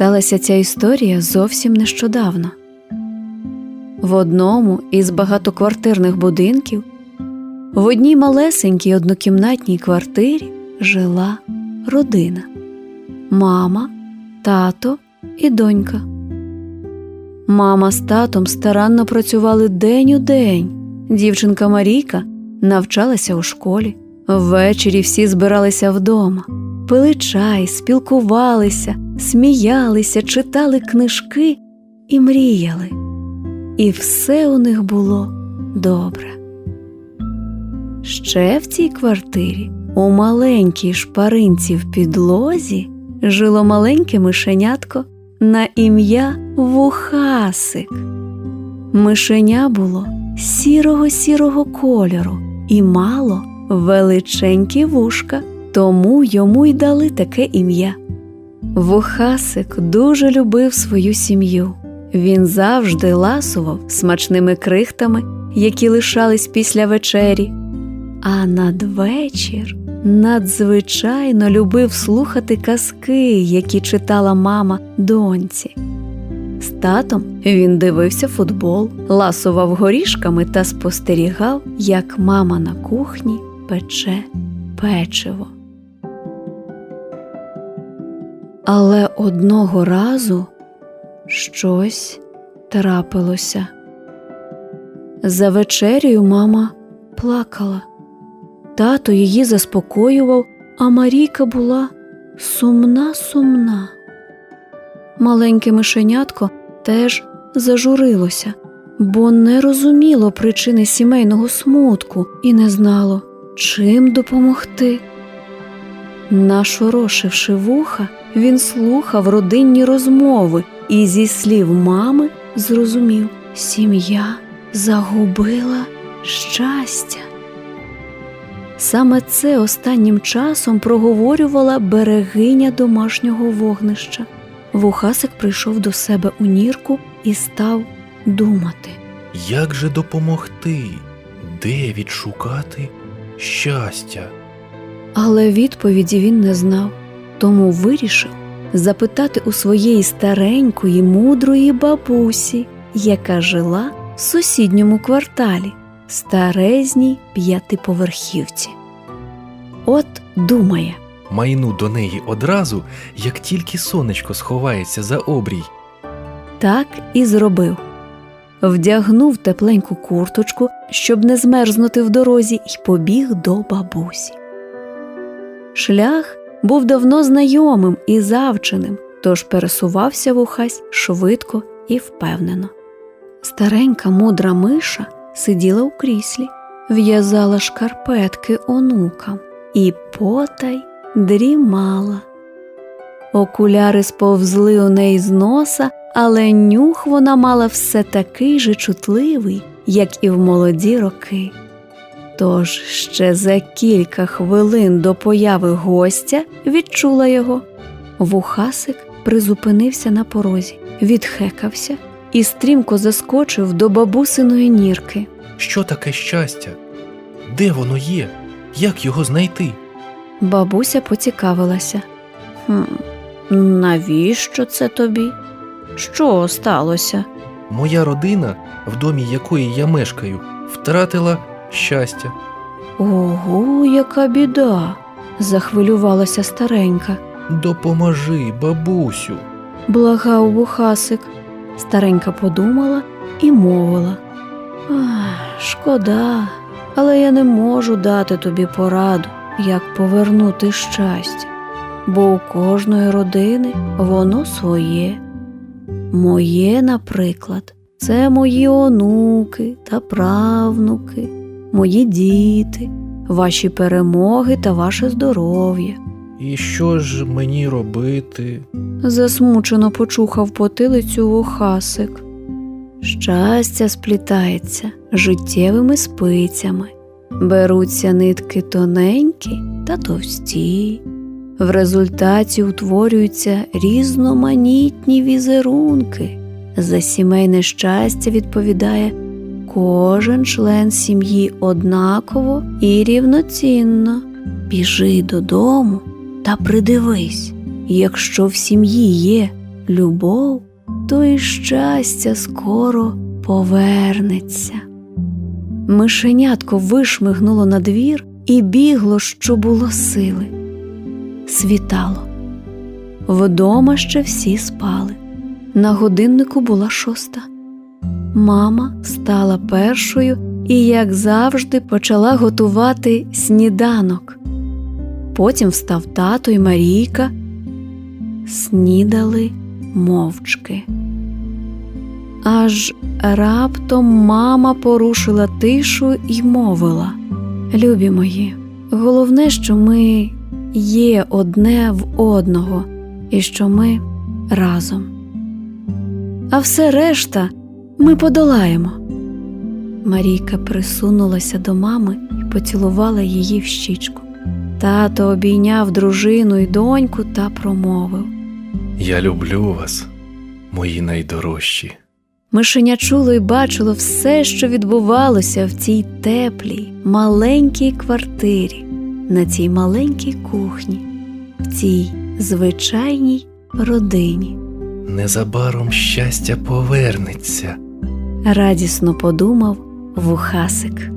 Сталася ця історія зовсім нещодавно. В одному із багатоквартирних будинків в одній малесенькій однокімнатній квартирі жила родина мама, тато і донька. Мама з татом старанно працювали день у день. Дівчинка Марійка навчалася у школі. Ввечері всі збиралися вдома, пили чай, спілкувалися, сміялися, читали книжки і мріяли. І все у них було добре. Ще в цій квартирі, у маленькій шпаринці в підлозі, жило маленьке мишенятко на ім'я Вухасик. Мишеня було сірого сірого кольору і мало величенькі вушка, тому йому й дали таке ім'я. Вухасик дуже любив свою сім'ю. Він завжди ласував смачними крихтами, які лишались після вечері. А надвечір надзвичайно любив слухати казки, які читала мама доньці. З татом він дивився футбол, ласував горішками та спостерігав, як мама на кухні пече печиво. Але одного разу щось трапилося. За вечерею мама плакала. Тато її заспокоював, а Марійка була сумна, сумна. Маленьке мишенятко теж зажурилося, бо не розуміло причини сімейного смутку і не знало, чим допомогти. Нашорошивши вуха, він слухав родинні розмови і зі слів мами зрозумів, сім'я загубила щастя. Саме це останнім часом проговорювала берегиня домашнього вогнища. Вухасик прийшов до себе у нірку і став думати. Як же допомогти? Де відшукати щастя? Але відповіді він не знав, тому вирішив запитати у своєї старенької мудрої бабусі, яка жила в сусідньому кварталі, старезній п'ятиповерхівці. От думає, Майну до неї одразу, як тільки сонечко сховається за обрій. так і зробив. Вдягнув тепленьку курточку, щоб не змерзнути в дорозі, й побіг до бабусі. Шлях був давно знайомим і завченим, тож пересувався вухась швидко і впевнено. Старенька мудра миша сиділа у кріслі, в'язала шкарпетки онукам і потай дрімала. Окуляри сповзли у неї з носа, але нюх вона мала все такий же чутливий, як і в молоді роки. Тож ще за кілька хвилин до появи гостя відчула його. Вухасик призупинився на порозі, відхекався і стрімко заскочив до бабусиної нірки. Що таке щастя? Де воно є? Як його знайти? Бабуся поцікавилася. «Хм, навіщо це тобі? Що сталося? Моя родина, в домі якої я мешкаю, втратила щастя. Ого, яка біда. захвилювалася старенька. Допоможи, бабусю. Благав вухасик. Старенька подумала і мовила. «Ах, шкода, але я не можу дати тобі пораду, як повернути щастя, бо у кожної родини воно своє. Моє, наприклад, це мої онуки та правнуки, мої діти, ваші перемоги та ваше здоров'я. І що ж мені робити? Засмучено почухав потилицю вухасик. Щастя сплітається життєвими спицями, беруться нитки тоненькі та товсті. В результаті утворюються різноманітні візерунки. За сімейне щастя відповідає кожен член сім'ї однаково і рівноцінно. Біжи додому та придивись, якщо в сім'ї є любов, то і щастя скоро повернеться. Мишенятко вишмигнуло на двір і бігло, що було сили. Світало. Вдома ще всі спали. На годиннику була шоста. Мама стала першою і, як завжди, почала готувати сніданок. Потім встав тато і Марійка, снідали мовчки. Аж раптом мама порушила тишу і мовила: Любі мої, головне, що ми є одне в одного і що ми разом. А все решта ми подолаємо. Марійка присунулася до мами і поцілувала її в щічку. Тато обійняв дружину і доньку та промовив. Я люблю вас, мої найдорожчі. Мишеня чуло і бачило все, що відбувалося в цій теплій, маленькій квартирі, на цій маленькій кухні, в цій звичайній родині. Незабаром щастя повернеться. Радісно подумав вухасик.